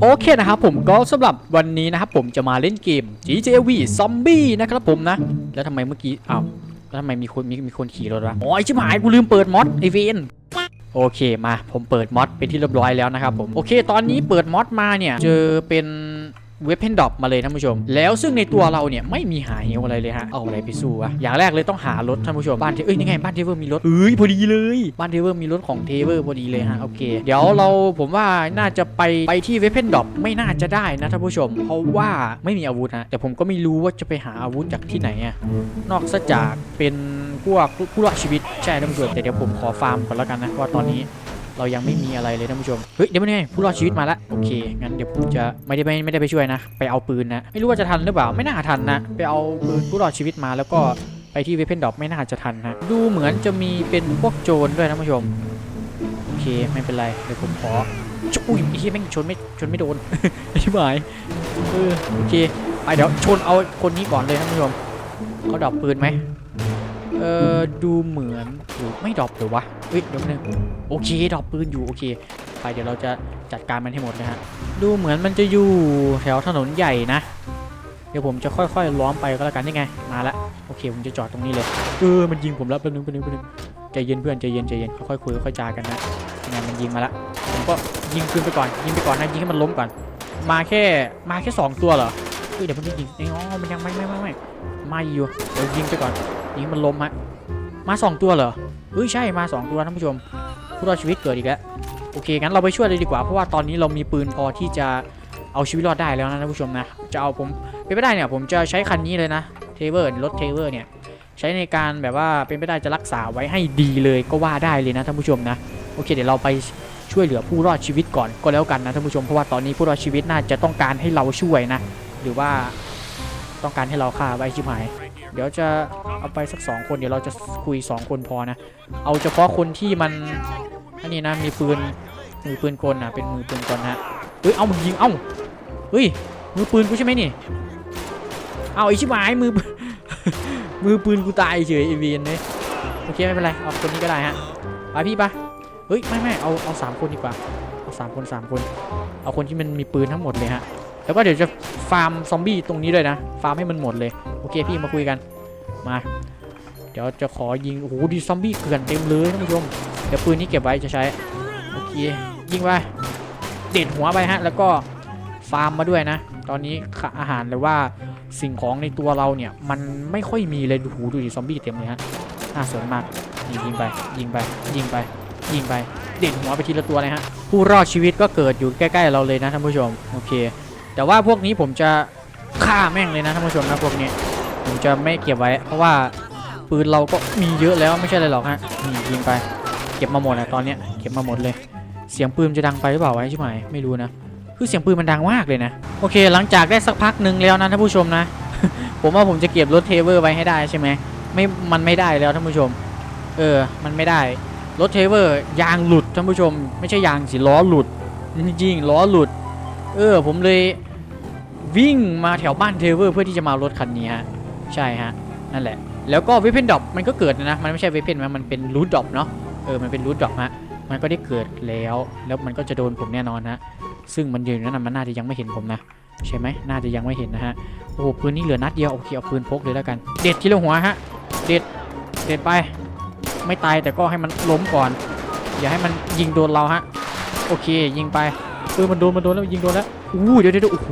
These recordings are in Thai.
โอเคนะครับผมก็สำหรับวันนี้นะครับผมจะมาเล่นเกม GJV Zombie นะครับผมนะ แล้วทำไมเมื่อกี้อ้าวแล้วทำไมมีคนมีมีคนขี่รถวะอ๋อไอชิบหายกูลืมเปิดมอดไอเวนโอเคมาผมเปิดมอดเป็นที่เรียบร้อยแล้วนะครับผมโอเค ตอนนี้เปิดมอดมาเนี่ยเจอเป็น เว็บเพนดอปมาเลยท่านผู้ชม แล้วซึ่งในตัวเราเนี่ยไม่มีหาเหวอะไรเลยฮะ เอาอะไรไปสู้วะ อย่างแรกเลยต้องหารถท่านผู้ชม บ้านเทเอ้ยนี่ไงบ้านเทเวอร์มีรถเอ้ยพอดีเลย บ้านเทเวอร์มีรถของเทเวอร์พอดีเลยฮะ โอเค เดี๋ยวเราผมว่าน่าจะไปไปที่เว็บเพนดอปไม่น่าจะได้นะท่านผู้ชม เพราะว่าไม่มีอาวุธฮะ แต่ผมก็ไม่รู้ว่าจะไปหาอาวุธจากที่ไหนอะนอกจากเป็นพวกผู้รอดชีวิตใช่ท่านผู้ชมแต่เดี๋ยวผมขอฟาร์มก่อนแล้วกันนะเพราะว่าตอนนี้ เรายังไม่มีอะไรเลยท่านผู้ชม เฮ้ยเดี๋ยวมันไงผู้รอดชีวิตมาแล้วโอเค งั้นเดี๋ยวผมจะไม่ได้ไม่ไม่ได้ไปช่วยนะ ไปเอาปืนนะ ไม่รู้ว่าจะทันหรือเปล่า ไม่น่าทันนะ ไปเอาปืนผู้รอดชีวิตมาแล้วก็ไปที่เวเพนดอปไม่น่าจะทันนะ ดูเหมือนจะมีเป็นพวกโจรด้วยท่านผู้ชม โอเคไม่เป็นไรเดี๋ยวผมขอชอุ้ยไอ้เหี้ยแม่งชนไม่ชนไม่โดนอธิบายเออโอเคไปเดี๋ยวชนเอาคนนี้ก่อนเลยท่านผู้ชมเขาดรอปปืนไหม เออดูเหมือนหรือไม่ดรอปหรือวะเฮ้ยเดี๋ยวนึงโอเคดรอปปืนอยู่โอเคไปเดี๋ยวเราจะจัดการมันให้หมดนะฮะดูเหมือนมันจะอยู่แถวถนนใหญ่นะ เดี๋ยวผมจะค่อยๆล้อมไปก็แล้วกันนี่ไงมาละโอเคผมจะจอดตรงนี้เลยเออมันยิงผมแล้วแป๊บนึงแป๊บนึงแป๊บนึงใจเย็นเพื่อนใจเย็นใจเย็นค่อยๆคุยค่อยๆจากันนะงไงมันยิงมาละผมก็ยิงคืนไปก่อนยิงไปก่อนนะยิงให้มันล้มก่อน มาแค่มาแค่สองตัวเหรอเฮ้ยเดี๋ยวมันจะยิงเอ้อ๋อมันยังไม่ไม่ไม่ไม่มาอยู่เดี๋ยวยิงไปก่อน ยิงมันล้มฮะมาสองตัวเหรอเฮ้ยใช่มาสองตัวท่านผู้ชมผู้รอดชีวิตเกิดอีกแล้วโอเคงั้นเราไปช่วยเลยดีกว่าเพราะว่าตอนนี้เรามีปืนพอที่จะเอาชีวิตรอดได้แล้วนะท่านผู้ชมนะจะเอาผมเป็นไปได้เนี่ยผมจะใช้คันนี้เลยนะเทเวอร์รถเทเวอร์เนี่ยใช้ในการแบบว่าเป็นไปได้จะรักษาไว้ให้ดีเลยก็ว่าได้เลยนะท่านผู้ชมนะโอเคเดี๋ยวเราไปช่วยเหลือผู้รอดชีวิตก่อนก็แล้วกันนะท่านผู้ชมเพราะว่าตอนนี้ผู้รอดชีวิตน่าจะต้องการให้เราช่วยนะ หรือว่าต้องการให้เราฆ่าไว้ชิบหาย เดี๋ยวจะเอาไปสักสองคนเดี๋ยวเราจะคุยสองคนพอนะ เอาเฉพาะคนที่มันอันนี้นะมีปืนมือปืนกลนะเป็นมือปืนกลนะเฮ้ยเอามึงยิงเอ้าเฮ้ยมือปืนกูใช่ไหมนี่เอาไอชิบหายมือมือปืนกูตายเฉยไอเวียนเลยโอเคไม่เป็นไรเอาคนนี้ก็ได้ฮะไปพี่ปะเฮ้ยไม่ไม่เอาเอาสามคนดีกว่าเอาสามคนสามคน เอาคนที่มันมีปืนทั้งหมดเลยฮะแล้วก็เดี๋ยวจะฟาร์มซอมบี้ตรงนี้ด้วยนะ ฟาร์มให้มันหมดเลย เคพี่มาคุยกันมา เดี๋ยวจะขอยิงโอ้โหดีซอมบี้เกลื่อนเต็มเลยท่านผู้ชมเดี๋ยวปืนนี้เก็บไว้จะใช้โอเคยิงไปเด็ดหัวไปฮะ แล้วก็ฟาร์มมาด้วยนะ ตอนนี้อาหารหรือว่าสิ่งของในตัวเราเนี่ย มันไม่ค่อยมีเลยดูหูดูดิซอมบี้เต็มเลยฮะน่าสนมากยิงยิงไป ยิงไป ยิงไป ยิงไป เด็ดหัวไปทีละตัวเลยฮะ ผู้รอดชีวิตก็เกิดอยู่ใกล้ๆเราเลยนะท่านผู้ชม โอเค แต่ว่าพวกนี้ผมจะฆ่าแม่งเลยนะท่านผู้ชมนะพวกนี้ ผมจะไม่เก็บไว้ เพราะว่าปืนเราก็มีเยอะแล้วไม่ใช่อะไรหรอกฮะนี่ยิงไป เก็บมาหมดนะตอนเนี้ยเก็บมาหมดเลย เสียงปืนจะดังไปหรือเปล่าไวะใช่ไหมไม่รู้นะคือเสียงปืนมันดังมากเลยนะโอเค หลังจากได้สักพักหนึ่งแล้วนะท่านผู้ชมนะ ผมว่าผมจะเก็บรถเทเวอร์ไว้ให้ได้ใช่ไหมไม่มันไม่ได้แล้วท่านผู้ชม เออ มันไม่ได้รถเทเวอร์ยางหลุดท่านผู้ชม ไม่ใช่ยางสิล้อหลุดจริงล้อหลุด เออ ผมเลยวิ่งมาแถวบ้านเทเวอร์เพื่อที่จะมารถคันนี้ฮะ ใช่ฮะ นั่นแหละ แล้วก็เวเพนดอปมันก็เกิดนะ มันไม่ใช่เวเพนมันมันเป็นรูทดอปเนาะ เออ มันเป็นรูทดอปฮะ มันก็ได้เกิดแล้ว แล้วมันก็จะโดนผมแน่นอนฮะ ซึ่งมันยืนนั่นนะมันน่าจะยังไม่เห็นผมนะ ใช่ไหมน่าจะยังไม่เห็นนะฮะ โอ้โหปืนนี่เหลือนัดเดียว โอเค เอาปืนพกเลยแล้วกัน เด็ดที่ละหัวฮะ เด็ด เด็ดไป ไม่ตายแต่ก็ให้มันล้มก่อน อย่าให้มันยิงโดนเราฮะ โอเค ยิงไปปืนมันโดนมันโดนแล้วยิงโดนแล้วอู้เดี๋ยวเดี๋ยวโอ้โห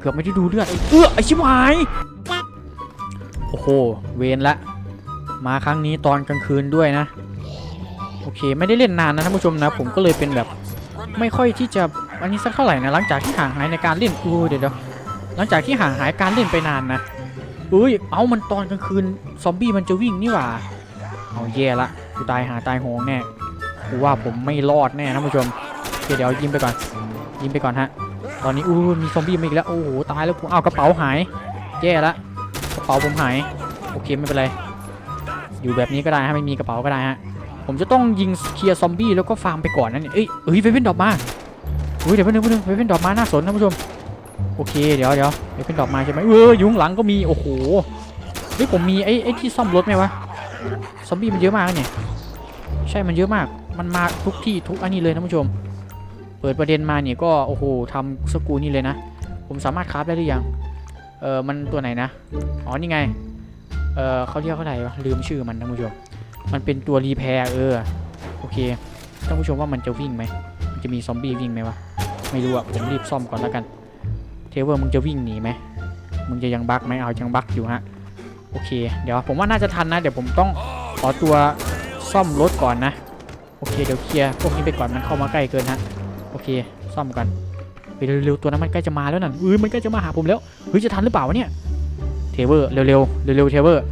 เกือบไม่ได้ดูเลือดไอ้เออไอชิบหาย โอ้โห เวนละ มาครั้งนี้ตอนกลางคืนด้วยนะ โอเค ไม่ได้เล่นนานนะท่านผู้ชมนะ ผมก็เลยเป็นแบบ ไม่ค่อยที่จะอันนี้สักเท่าไหร่นะ หลังจากที่ห่างหายในการเล่นอู้เดี๋ยวหลังจากที่ห่างหายการเล่นไปนานนะอุ้ย เอามันตอนกลางคืนซอมบี้มันจะวิ่งนี่หว่า เอาแย่ละกูตายหาตายโหงแน่กูว่าผมไม่รอดแน่ท่านผู้ชมเคเดี๋ยวยิงไปก่อน ยิงไปก่อนฮะ ตอนนี้อู้มีซอมบี้มาอีกแล้ว โอ้โห ตายแล้วผมเอากระเป๋าหาย แย่ละ เป๋าผมหาย โอเคไม่เป็นไร อยู่แบบนี้ก็ได้ฮะไม่มีกระเป๋าก็ได้ฮะ ผมจะต้องยิงเคลียร์ซอมบี้แล้วก็ฟาร์มไปก่อนนั่นเนี่ยเอ้ยเอ้ยเวเว่นดอปมาเฮ้ยเดี๋ยวแป๊บนึงแป๊บนึงเวเว่นดอปมาน่าสนท่านผู้ชม โอเคเดี๋ยวเดี๋ยวเวเว่นดอปมาใช่ไหมเออยุงหลังก็มี โอ้โห เฮ้ยผมมีไอ้ไอ้ที่ซ่อมรถไหมวะ ซอมบี้มันเยอะมากเนี่ย ใช่ มันเยอะมาก มันมาทุกที่ทุกอันนี้เลยท่านผู้ชม เปิดประเด็นมาเนี่ยก็โอ้โหทำสกูนี่เลยนะ ผมสามารถคราฟได้หรือยัง เออมันตัวไหนนะ อ๋อ นี่ไง เออเขาเรียกว่าอะไรวะ ลืมชื่อมันท่านผู้ชม มันเป็นตัวรีแพร์เออ โอเค ท่านผู้ชมว่ามันจะวิ่งไหม มันจะมีซอมบี้วิ่งไหมวะ ไม่รู้อะผมรีบซ่อมก่อนแล้วกัน เทเวอร์มึงจะวิ่งหนีไหม มึงจะยังบักไหมเอายังบักอยู่ฮะ โอเค เดี๋ยวผมว่าน่าจะทันนะ เดี๋ยวผมต้องขอตัวซ่อมรถก่อนนะ โอเค เดี๋ยวเคลียร์พวกนี้ไปก่อนมันเข้ามาใกล้เกินฮะ โอเค ซ่อมกัน ไปเร็วๆตัวนั้นมันใกล้จะมาแล้วนั่นเอ้ยมันใกล้จะมาหาผมแล้วเฮ้ยจะทันหรือเปล่าวะเนี่ยเทเวอร์เร็วๆเร็วๆเทเวอร์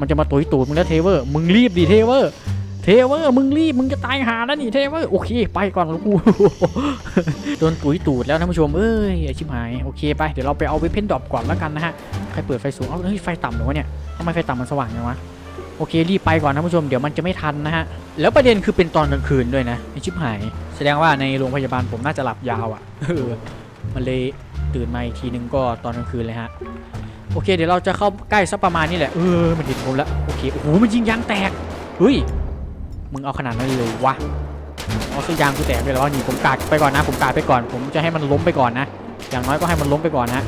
มันจะมาตุยตูดมึงแล้วเทเวอร์มึงรีบดิเทเวอร์เทเวอร์มึงรีบมึงจะตายหาแล้วนี่เทเวอร์โอเคไปก่อนล้วกูโดนตุยตูดแล้วท่านผู้ชมเอ้ยไอชิบหายโอเคไปเดี๋ยวเราไปเอาไปเพนดรอปก่อนแล้วกันนะฮะใครเปิดไฟสูงเอ้าเฮ้ยไฟต่ำหรือวะเนี่ยทำไมไฟต่ำมันสว่างจังวะ โอเครีบไปก่อนท่านผู้ชมเดี๋ยวมันจะไม่ทันนะฮะแล้วประเด็นคือเป็นตอนกลางคืนด้วยนะไอชิบหาย แสดงว่าในโรงพยาบาลผมน่าจะหลับยาวอะเออมันเลยตื่นมาอีกทีนึงก็ตอนกลางคืนเลยฮะโอเคเดี๋ยวเราจะเข้าใกล้สักประมาณนี้แหละเออมันเห็นผมแล้วโอเคโอ้โหมันยิงยางแตกเฮ้ยมึงเอาขนาดนั้นเลยวะเอาซื้อยางกูแตกไปแล้วนี่ผมกาดไปก่อนนะ ผมกาดไปก่อน ผมจะให้มันล้มไปก่อนนะอย่างน้อยก็ให้มันล้มไปก่อนนะ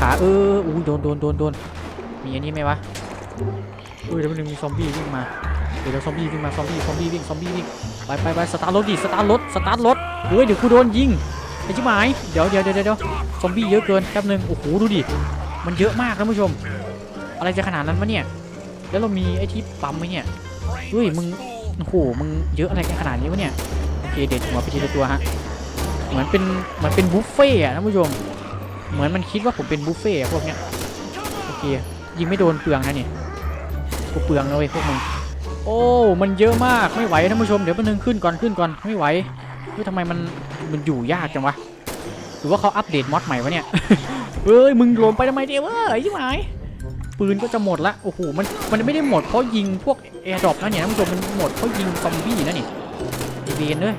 ขาเอออู้โดนโดนโดนโดนมีอันนี้ไหมวะ เฮ้ยเดี๋ยวมันงมีซอมบี้วิ่งมา เดี๋ยวซอมบี้วิ่งมา ซอมบี้ ซอมบี้วิ่ง ซอมบี้วิ่ง ไปไปไปสตาร์ทรถดิ สตาร์ทรถ สตาร์ทรถเฮ้ยเดี๋ยวกูโดนยิงไอ้ชิบหาย เดี๋ยวเดี๋ยวเดี๋ยวเดี๋ยวซอมบี้เยอะเกินแป๊บนึง โอ้โหดูดิ มันเยอะมากท่านผู้ชม อะไรจะขนาดนั้นวะเนี่ย แล้วเรามีไอ้ที่ปั๊มไหมเนี่ยเฮ้ยมึง โอ้โห มึงเยอะอะไรกันขนาดนี้วะเนี่ย โอเคเด็ดหัวไปทีละตัวฮะ เหมือนเป็นเหมือนเป็นบุฟเฟ่อะท่านผู้ชม เหมือนมันคิดว่าผมเป็นบุฟเฟ่พวกเนี้ย โอเคยิงไม่โดนเปลืองนะนี่ กูเปลืองนะเว้ยพวกมึง โอ้ มันเยอะมาก ไม่ไหวท่านผู้ชม เดี๋ยวแป๊บนึงขึ้นก่อนขึ้นก่อน ไม่ไหวเฮ้ยทำไมมัน มันอยู่ยากจังวะ หรือว่าเขาอัปเดตมอดใหม่วะเนี่ย เอ้ย มึงโหลมไปทำไมเดียวเอ้ยยิ่งหายปืนก็จะหมดละ โอ้โห มัน มันไม่ได้หมดเพราะยิงพวกแอร์ดรอปนะเนี่ยท่านผู้ชม มันหมดเพราะยิงซอมบี้นะนี่ไอเวนเลย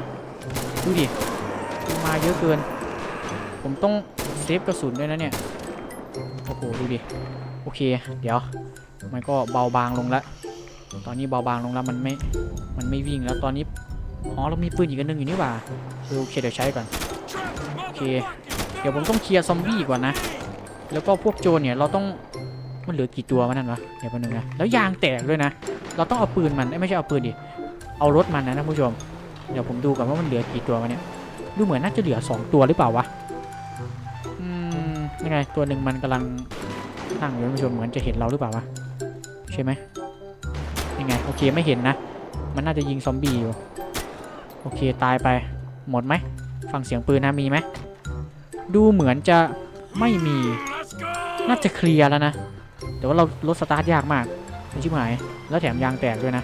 ดูดิมันมาเยอะเกิน ผมต้องเซฟกระสุนด้วยนะเนี่ย โอ้โห ดูดิ โอเค เดี๋ยว มันก็เบาบางลงและตอนนี้เบาบางลงแล้วมันไม่ มันไม่วิ่งแล้วตอนนี้ อ๋อเรามีปืนอีกอันนึงอยู่นี่หว่าโอเคเดี๋ยวใช้ก่อน โอเค เดี๋ยวผมต้องเคลียร์ซอมบี้ก่อนนะ แล้วก็พวกโจรเนี่ยเราต้องมันเหลือกี่ตัววะนั่นวะเดี๋ยวแป๊บนึงนะ แล้วยางแตกด้วยนะ เราต้องเอาปืนมันไม่ใช่เอาปืนดิ เอารถมันนะท่านผู้ชม เดี๋ยวผมดูก่อนว่ามันเหลือกี่ตัววะเนี่ย ดูเหมือนน่าจะเหลือสองตัวหรือเปล่าวะ อืมยังไงตัวหนึ่งมันกำลังนั่งอยู่ท่านผู้ชมเหมือนจะเห็นเราหรือเปล่าวะ ใช่ไหมยังไงโอเคไม่เห็นนะ มันน่าจะยิงซอมบี้อยู่ โอเคตายไป หมดไหมฟังเสียงปืนนะมีไหมดูเหมือนจะไม่มี น่าจะเคลียร์แล้วนะ แต่ว่าเรารถสตาร์ทยากมากเป็นชิบหาย แล้วแถมยางแตกด้วยนะ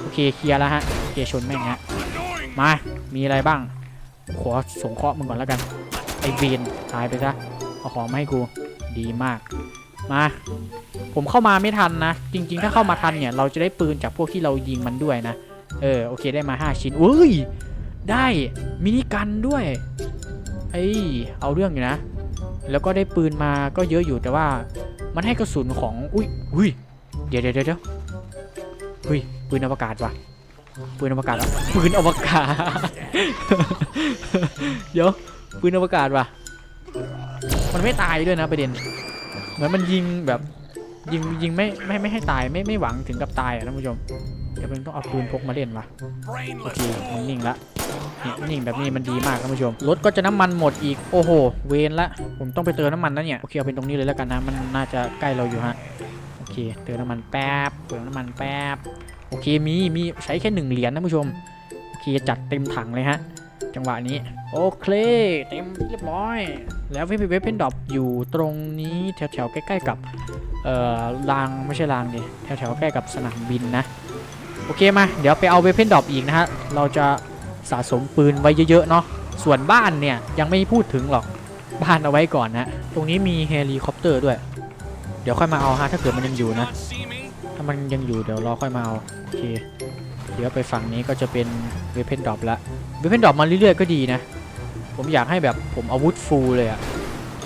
โอเคเคลียร์แล้วฮะโอเคชนแม่งฮะมา มีอะไรบ้าง ขอสงเคราะห์มึงก่อนแล้วกัน ไอเวนตายไปซะ เอาของมาให้กู ดีมาก มา ผมเข้ามาไม่ทันนะ จริง ๆ ถ้าเข้ามาทันเนี่ย เราจะได้ปืนจากพวกที่เรายิงมันด้วยนะ เออ โอเคได้มา 5 ชิ้นอุ้ย ได้มินิกันด้วยเอ้ยเอาเรื่องอยู่นะ แล้วก็ได้ปืนมาก็เยอะอยู่แต่ว่ามันให้กระสุนของ อุ้ยอุ้ยเดี๋ยวเดี๋ยวเดี๋ยวเฮ้ยปืนอวกาศว่ะปืนอวกาศปืนอวกาศ เดี๋ยวปืนอวกาศว่ะ มันไม่ตายด้วยนะประเด็น เหมือนมันยิงแบบยิงยิงไม่ไม่ไม่ให้ตายไม่ไม่หวังถึงกับตายอะท่านผู้ชม เดี๋ยวมันต้องเอาปืนพกมาเล่นวะโอเคมันนิ่งละเนี่ยนิ่งแบบนี้มันดีมากท่านผู้ชมรถก็จะน้ำมันหมดอีกโอ้โห เวนละ ผมต้องไปเติมน้ำมันนะเนี่ยโอเคเอาเป็นตรงนี้เลยแล้วกันนะมันน่าจะใกล้เราอยู่ฮะโอเคเติมน้ำมันแป๊บเติมน้ำมันแป๊บโอเคมีมีใช้แค่หนึ่งเหรียญท่านผู้ชมโอเคจัดเต็มถังเลยฮะ จังหวะนี้ โอเค เต็มเรียบร้อย แล้วเว็บเว็บเพนดอปอยู่ตรงนี้แถวๆใกล้ๆกับ เอ่อรางไม่ใช่รางดิแถวๆใกล้กับสนามบินนะ โอเคมา เดี๋ยวไปเอาเวเพนดอปอีกนะฮะ เราจะสะสมปืนไว้เยอะๆเนาะส่วนบ้านเนี่ยยังไม่พูดถึงหรอกบ้านเอาไว้ก่อนนะ ตรงนี้มีเฮลิคอปเตอร์ด้วย เดี๋ยวค่อยมาเอาฮะถ้าเกิดมันยังอยู่นะ ถ้ามันยังอยู่เดี๋ยวรอค่อยมาเอาโอเค เดี๋ยวไปฝั่งนี้ก็จะเป็นเวเพนดรอปละ เวเพนดรอปมาเรื่อยๆก็ดีนะ ผมอยากให้แบบผมอาวุธฟูลเลยอะ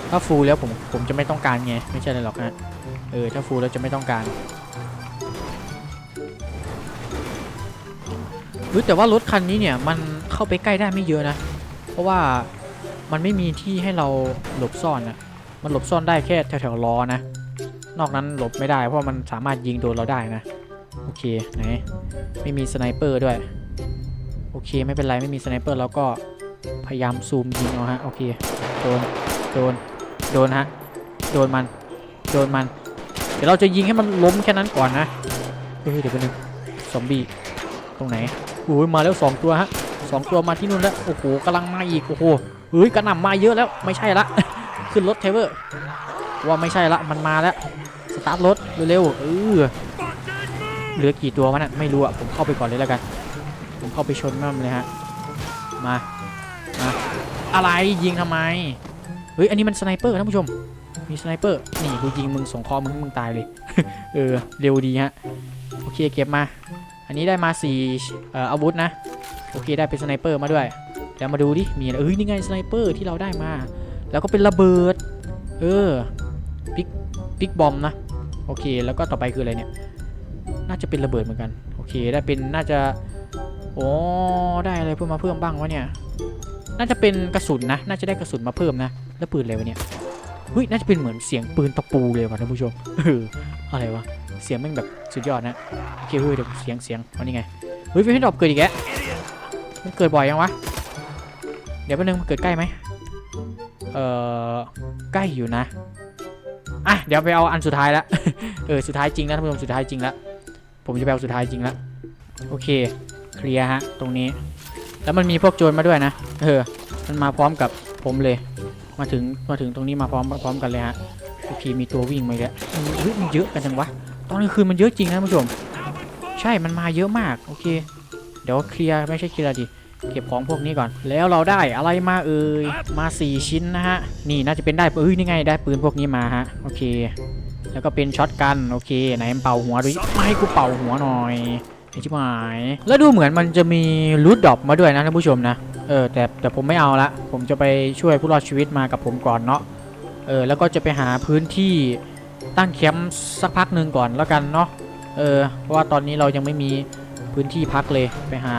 ถ้าฟูลแล้วผมผมจะไม่ต้องการไง ไม่ใช่เลยหรอกนะเออถ้าฟูลแล้วจะไม่ต้องการรู้แต่ว่ารถคันนี้เนี่ยมันเข้าไปใกล้ได้ไม่เยอะนะ เพราะว่ามันไม่มีที่ให้เราหลบซ่อนอะมันหลบซ่อนได้แค่แถวๆล้อนะ นอกนั้นหลบไม่ได้เพราะมันสามารถยิงโดนเราได้นะ โอเคไหนไม่มีสไนเปอร์ด้วย โอเคไม่เป็นไรไม่มีสไนเปอร์เราก็พยายามซูมยิงเอาฮะโอเคโดนโดนโดนฮะโดนมันโดนมัน เดี๋ยวเราจะยิงให้มันล้มแค่นั้นก่อนนะเฮ้ยเดี๋ยวไปบนึงซอมบี้ตรงไหนโอ้ยมาแล้วสองตัวฮะสองตัวมาที่นู่นแล้วโอ้โหกำลังมาอีกโอ้โหเฮ้ยกระหน่ำมาเยอะแล้วไม่ใช่ละขึ้นรถเทเวอร์ว่าไม่ใช่ละมันมาแล้วสตาร์ทรถเร็วๆเออเหลือกี่ตัววะน่ะไม่รู้อะผมเข้าไปก่อนเลยแล้วกัน ผมเข้าไปชนมันเลยฮะ มา มา อะไรยิงทำไม เฮ้ย อันนี้มันสไนเปอร์ท่านผู้ชม มีสไนเปอร์ นี่กูยิงมึงสองคอมึงให้มึงตายเลย เออ เร็วดีฮะ โอเคเก็บมา อันนี้ได้มาสี่เอ่ออาวุธนะ โอเคได้เป็นสไนเปอร์มาด้วยแล้วมาดูดิ มีอะไรเอ้ยนี่ไงสไนเปอร์ที่เราได้มา แล้วก็เป็นระเบิด เออปิกปิกบอมนะ โอเค แล้วก็ต่อไปคืออะไรเนี่ย น่าจะเป็นระเบิดเหมือนกัน โอเค ได้เป็นน่าจะ โอ้ได้อะไรเพิ่มมาเพิ่มบ้างวะเนี่ย น่าจะเป็นกระสุนนะ น่าจะได้กระสุนมาเพิ่มนะ แล้วปืนอะไรวะเนี่ยเฮ้ยน่าจะเป็นเหมือนเสียงปืนตะปูเลยว่ะท่านผู้ชมเอออะไรวะ เสียงแม่งแบบสุดยอดนะ โอเคเฮ้ยเดี๋ยวเสียงเสียงเอานี่ไง เฮ้ยเฟนดรอปเกิดอีกแล้วมันเกิดบ่อยยังวะ เดี๋ยวแป๊บนึงมันเกิดใกล้ไหมเอ่อใกล้อยู่นะ อะเดี๋ยวไปเอาอันสุดท้ายละ เออสุดท้ายจริงแล้วท่านผู้ชมสุดท้ายจริงแล้ว ผมจะไปเอาสุดท้ายจริงแล้ว โอเค เคลียร์ฮะตรงนี้ แล้วมันมีพวกโจรมาด้วยนะ เออ มันมาพร้อมกับผมเลย มาถึงมาถึงตรงนี้มาพร้อมพร้อมกันเลยฮะโอเคมีตัววิ่งมาแล้วอืมเฮ้ยมันเยอะกันจังวะตอนกลางคืนมันเยอะจริงนะผู้ชม ใช่มันมาเยอะมากโอเค เดี๋ยวเคลียร์ไม่ใช่เคลียร์ดิเก็บของพวกนี้ก่อน แล้วเราได้อะไรมาเอ่ยมา 4 ชิ้นนะฮะ นี่น่าจะเป็นได้เอ้ยนี่ไงได้ปืนพวกนี้มาฮะโอเค แล้วก็เป็นช็อตกันโอเคไหนเป่าหัวดูดิไม่ให้กูเป่าหัวหน่อย ไอ้ชิบหาย แล้วดูเหมือนมันจะมีรูทดรอปมาด้วยนะท่านผู้ชมนะ เออแต่แต่ผมไม่เอาละ ผมจะไปช่วยผู้รอดชีวิตมากับผมก่อนเนาะ เออแล้วก็จะไปหาพื้นที่ตั้งแคมป์สักพักหนึ่งก่อนแล้วกันเนาะ เออเพราะว่าตอนนี้เรายังไม่มีพื้นที่พักเลย ไปหา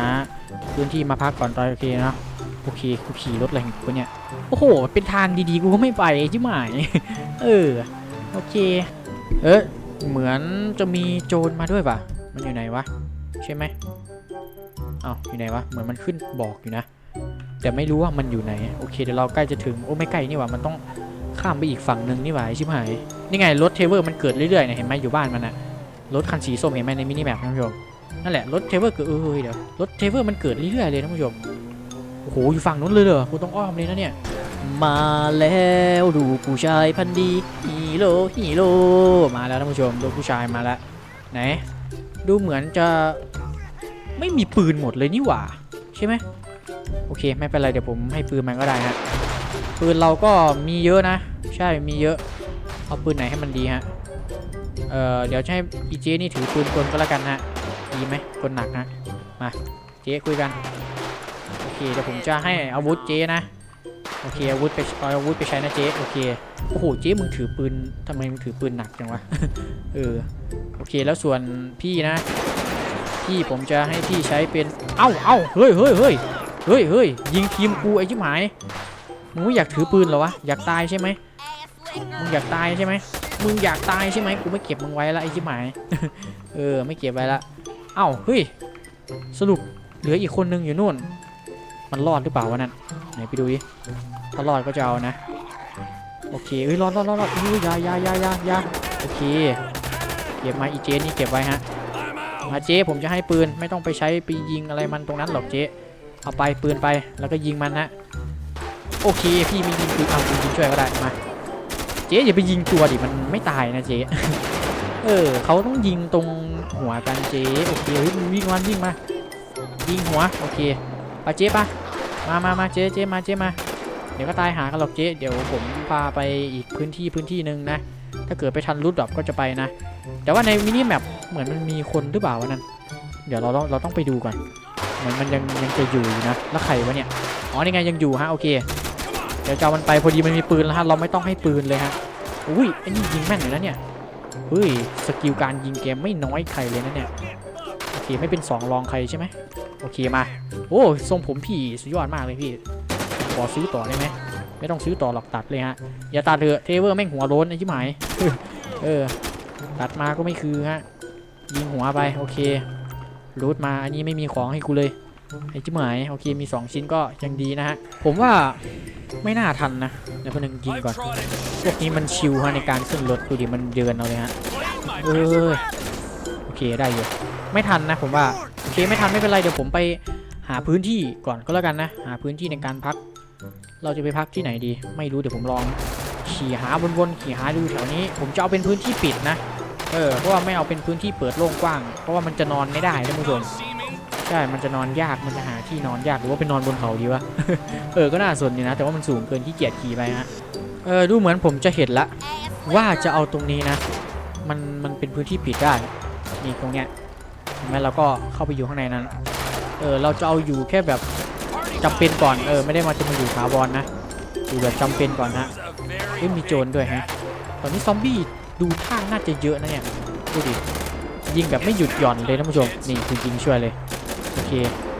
พื้นที่มาพักก่อนตอนโอเคเนาะโอเคกูขี่รถอะไรของกูเนี่ย โอ้โห เป็นทางดีๆ กูก็ไม่ไปใช่ไหมเออ โอเค เออเหมือนจะมีโจรมาด้วยป่ะ มันอยู่ไหนวะ ใช่ไหมเอ้าอยู่ไหนวะ เหมือนมันขึ้นบอกอยู่นะ แต่ไม่รู้ว่ามันอยู่ไหน โอเคเดี๋ยวเราใกล้จะถึง โอ้ไม่ใกล้นี่หว่า มันต้องข้ามไปอีกฝั่งหนึ่งนี่หว่าไอชิบหาย นี่ไงรถเทเวอร์มันเกิดเรื่อยๆเนี่ยเห็นไหมอยู่บ้านมันอะรถคันสีส้มเห็นไหมในมินิแมปท่านผู้ชม นั่นแหละรถเทเวอร์เกิดเออเดี๋ยวรถเทเวอร์มันเกิดเรื่อยๆเลยท่านผู้ชม โอ้โหอยู่ฝั่งนู้นเลยเหรอ กูต้องอ้อมเลยนะเนี่ย มาแล้วดูผู้ชายพันดีฮีโร่ฮีโร่ มาแล้วท่านผู้ชมดูผู้ชายมาแล้ว ไหน ดูเหมือนจะไม่มีปืนหมดเลยนี่หว่า ใช่ไหมโอเค ไม่เป็นไร เดี๋ยวผมให้ปืนมันก็ได้ฮะปืนเราก็มีเยอะนะ ใช่มีเยอะ เอาปืนไหนให้มันดีฮะเอ่อเดี๋ยวจะให้อีเจนี่ถือปืนกลก็แล้วกันฮะดีไหมกลหนักฮะมาเจ๊คุยกันโอเคเดี๋ยวผมจะให้อาวุธเจ๊นะ โอเคอาวุธไปเอาอาวุธไปใช้นะเจ๊โอเคโอ้โหเจ๊มึงถือปืนทำไมมึงถือปืนหนักจังวะเออโอเคแล้วส่วนพี่นะ พี่ผมจะให้พี่ใช้เป็นเอ้าเอ้าเฮ้ยเฮ้ยเฮ้ยเฮ้ยเฮ้ยยิงทีมกูไอ้ชิบหายมึงไม่อยากถือปืนเหรอวะอยากตายใช่ไหมมึงอยากตายใช่ไหมมึงอยากตายใช่ไหมกูไม่เก็บมึงไว้ละไอ้ชิบหายเออไม่เก็บไว้ละเอ้าเฮ้ยสรุปเหลืออีกคนนึงอยู่นู่น มันรอดหรือเปล่าวะนั่นไหนไปดูดิ ถ้ารอดก็จะเอานะ โอเคเอ้ยรอดรอดรอดรอดอุ้ยยายายายายาโอเค เก็บมาอีเจนี่เก็บไว้ฮะ มาเจ๊ผมจะให้ปืนไม่ต้องไปใช้ไปยิงอะไรมันตรงนั้นหรอกเจ๊เอาไปปืนไปแล้วก็ยิงมันนะ โอเคพี่มียิงปืนเอาปืนยิงช่วยก็ได้มาเจ๊อย่าไปยิงตัวดิมันไม่ตายนะเจ๊เออเขาต้องยิงตรงหัวกันเจ๊โอเคเฮ้ยวิ่งมันวิ่งมายิงหัวโอเคไปเจ๊ปะมามามาเจ๊เจ๊มาเจ๊มา ดี๋ยวก็ตายหากันหรอกเจ๊เดี๋ยวผมพาไปอีกพื้นที่พื้นที่หนึ่งนะ ถ้าเกิดไปทันรูดดรอปก็จะไปนะ แต่ว่าในมินิแมปเหมือนมันมีคนหรือเปล่าวะนั่นเดี๋ยวเราต้องเราต้องไปดูก่อนเหมือนมันยังยังจะอยู่นะแล้วใครวะเนี่ยอ๋อนี่ไงยังอยู่ฮะโอเค เดี๋ยวจะเอามันไปพอดีมันมีปืนแล้วฮะเราไม่ต้องให้ปืนเลยฮะอุ้ยไอ้นี่ยิงแม่นเลยนะเนี่ยเฮ้ยสกิลการยิงเกมไม่น้อยใครเลยนะเนี่ยโอเคไม่เป็นสองรองใครใช่ไหมโอเคมา โอ้ทรงผมพี่สุดยอดมากเลยพี่ ออซื้อต่อได้ไหมไม่ต้องซื้อต่อหรอกตัดเลยฮะ อย่าตัดเถอะเทเวอร์แม่งหัวโล้นไอ้ชิบหายเออ ตัดมาก็ไม่คือฮะ ยิงหัวไป โอเค รูดมาอันนี้ไม่มีของให้กูเลยไอ้ชิบหายโอเคมี 2 ชิ้นก็ยังดีนะฮะ ผมว่าไม่น่าทันนะ เดี๋ยวคนหนึ่งยิงก่อน พวกนี้มันชิวฮะในการขึ้นรถดูดิมันเดินเอาเลยฮะเออโอเคได้อยู่ไม่ทันนะผมว่าโอเคไม่ทันไม่เป็นไรเดี๋ยวผมไปหาพื้นที่ก่อนก็แล้วกันนะ หาพื้นที่ในการพัก เราจะไปพักที่ไหนดี ไม่รู้เดี๋ยวผมลอง ขี่หาวนๆขี่หาดูแถวนี้ ผมจะเอาเป็นพื้นที่ปิดนะ เออ เพราะว่าไม่เอาเป็นพื้นที่เปิดโล่งกว้าง เพราะว่ามันจะนอนไม่ได้ท่านผู้ชมใช่ มันจะนอนยาก มันจะหาที่นอนยาก หรือว่าไปนอนบนเขาดีวะ เออ ก็น่าสนอยู่นะ แต่ว่ามันสูงเกินขี้เกียจขี่ไปฮะ เออ ดูเหมือนผมจะเห็นละ ว่าจะเอาตรงนี้นะ มัน มันเป็นพื้นที่ปิดได้ นี่ตรงเนี้ยเห็นไหมเราก็เข้าไปอยู่ข้างในนั้น เออ เราจะเอาอยู่แค่แบบ จำเป็นก่อนเออไม่ได้มาจะมาอยู่ถาวรนะอยู่แบบจำเป็นก่อนฮะเอ้ยมีโจรด้วยฮะตอนนี้ซอมบี้ดูท่าน่าจะเยอะนะเนี่ยดูดิยิงแบบไม่หยุดหย่อนเลยท่านผู้ชมนี่คือยิงช่วยเลยโอเค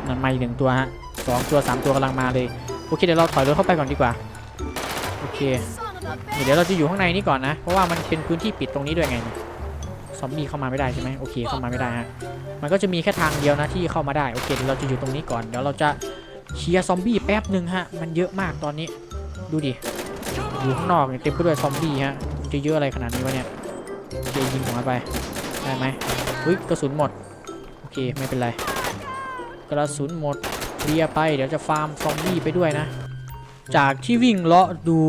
นั่นมาอีกหนึ่งตัวฮะสองตัวสามตัวกำลังมาเลยโอเคเดี๋ยวเราถอยรถเข้าไปก่อนดีกว่าโอเคเดี๋ยวเราจะอยู่ข้างในนี้ก่อนนะเพราะว่ามันเป็นพื้นที่ปิดตรงนี้ด้วยไงซอมบี้เข้ามาไม่ได้ใช่ไหมโอเคเข้ามาไม่ได้ฮะมันก็จะมีแค่ทางเดียวนะที่เข้ามาได้โอเคเดี๋ยวเราจะอยู่ตรงนี้ก่อนเดี๋ยวเราจะ เคลียร์ซอมบี้แป๊บหนึ่งฮะ มันเยอะมากตอนนี้ ดูดิ อยู่ข้างนอกเนี่ยเต็มไปด้วยซอมบี้ฮะ จะเยอะอะไรขนาดนี้วะเนี่ยเคยิงหัวไป ได้ไหมอุ้ยกระสุนหมด โอเคไม่เป็นไร กระสุนหมดเคลียร์ไป เดี๋ยวจะฟาร์มซอมบี้ไปด้วยนะ จากที่วิ่งเลาะดู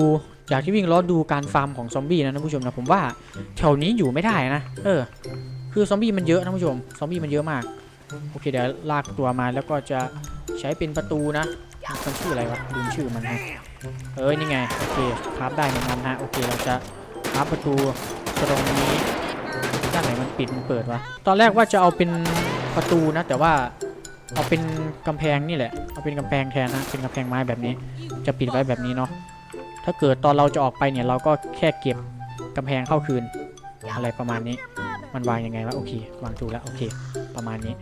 จากที่วิ่งเลาะดูการฟาร์มของซอมบี้นะท่านผู้ชมนะผมว่าแถวนี้อยู่ไม่ได้นะเออ คือซอมบี้มันเยอะท่านผู้ชมซอมบี้มันเยอะมากโอเคเดี๋ยวลากตัวมาแล้วก็จะ ใช้เป็นประตูนะมันชื่ออะไรวะลืมชื่อมันฮะเอ้ยนี่ไงโอเคคราฟได้เหมือนกันฮะโอเคเราจะคราฟประตูตรงนี้ด้านไหนมันปิดมันเปิดวะตอนแรกว่าจะเอาเป็นประตูนะ แต่ว่าเอาเป็นกำแพงนี่แหละเอาเป็นกำแพงแทนนะเป็นกำแพงไม้แบบนี้ จะปิดไว้แบบนี้เนาะถ้าเกิดตอนเราจะออกไปเนี่ยเราก็แค่เก็บกำแพงเข้าคืนอะไรประมาณนี้ มันวางยังไงวะโอเควางถูกแล้วโอเค ประมาณนี้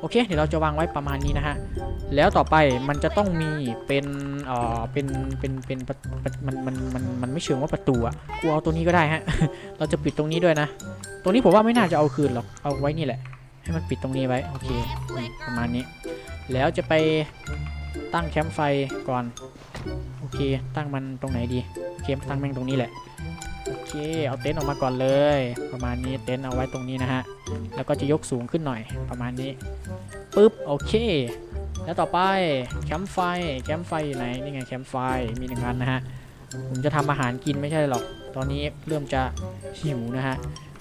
โอเค เดี๋ยวเราจะวางไว้ประมาณนี้นะฮะ แล้วต่อไปมันจะต้องมีเป็นเอ่อเป็นเป็นเป็นมันมันมันมันไม่เชิงว่าประตูอะกูเอาตัวนี้ก็ได้ฮะ เราจะปิดตรงนี้ด้วยนะ ตรงนี้ผมว่าไม่น่าจะเอาคืนหรอกเอาไว้นี่แหละ ให้มันปิดตรงนี้ไว้โอเคประมาณนี้ แล้วจะไปตั้งแคมป์ไฟก่อนโอเค ตั้งมันตรงไหนดีโอเคตั้งแม่งตรงนี้แหละ โอเค เอาเต็นท์ออกมาก่อนเลย ประมาณนี้เต็นท์เอาไว้ตรงนี้นะฮะ แล้วก็จะยกสูงขึ้นหน่อยประมาณนี้ปึ๊บโอเค แล้วต่อไปแคมป์ไฟแคมป์ไฟอยู่ไหนนี่ไงแคมป์ไฟมีหนึ่งอันนะฮะผมจะทำอาหารกินไม่ใช่หรอก ตอนนี้เริ่มจะหิวนะฮะ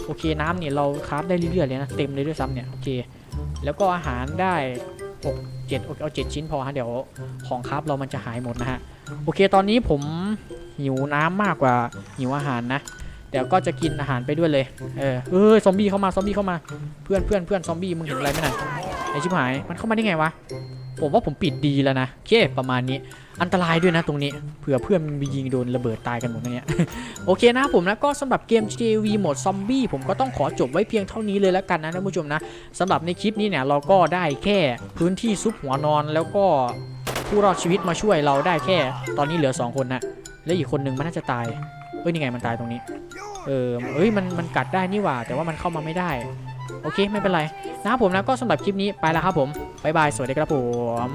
โอเคน้ำเนี่ยเราคราฟได้เรื่อยๆเลยนะเต็มเลยด้วยซ้ำเนี่ยโอเค แล้วก็อาหารได้6 7เคเอา7ชิ้นพอฮะเดี๋ยวของคราฟเรามันจะหายหมดนะฮะ โอเคตอนนี้ผมหิวน้ำมากกว่าหิวอาหารนะเดี๋ยวก็จะกินอาหารไปด้วยเลย เออเฮ้ยซอมบี้เข้ามาซอมบี้เข้ามาเพื่อนเพื่อนเพื่อนซอมบี้มึงเห็นอะไรไหมน่ะไอชิบหายมันเข้ามาได้ไงวะผมว่าผมปิดดีแล้วนะโอเคประมาณนี้อันตรายด้วยนะตรงนี้เผื่อเพื่อนมันไปยิงโดนระเบิดตายกันหมดนะเนี่ยโอเคนะผมนะก็สำหรับเกม GTA V โหมดซอมบี้ผมก็ต้องขอจบไว้เพียงเท่านี้เลยแล้วกันนะท่านผู้ชมนะสำหรับในคลิปนี้เนี่ยเราก็ได้แค่พื้นที่ซุปหัวนอนแล้วก็ ผู้รอดชีวิตมาช่วยเราได้แค่ ตอนนี้เหลือ 2 คนนะและอีกคนนึงมันน่าจะตายเอ้ยนี่ไงมันตายตรงนี้ เออเอ้ยมันมันกัดได้นี่หว่า แต่ว่ามันเข้ามาไม่ได้ โอเคไม่เป็นไรนะครับผมนะก็สำหรับคลิปนี้ไปแล้วครับผมบ๊ายบายสวัสดีครับผม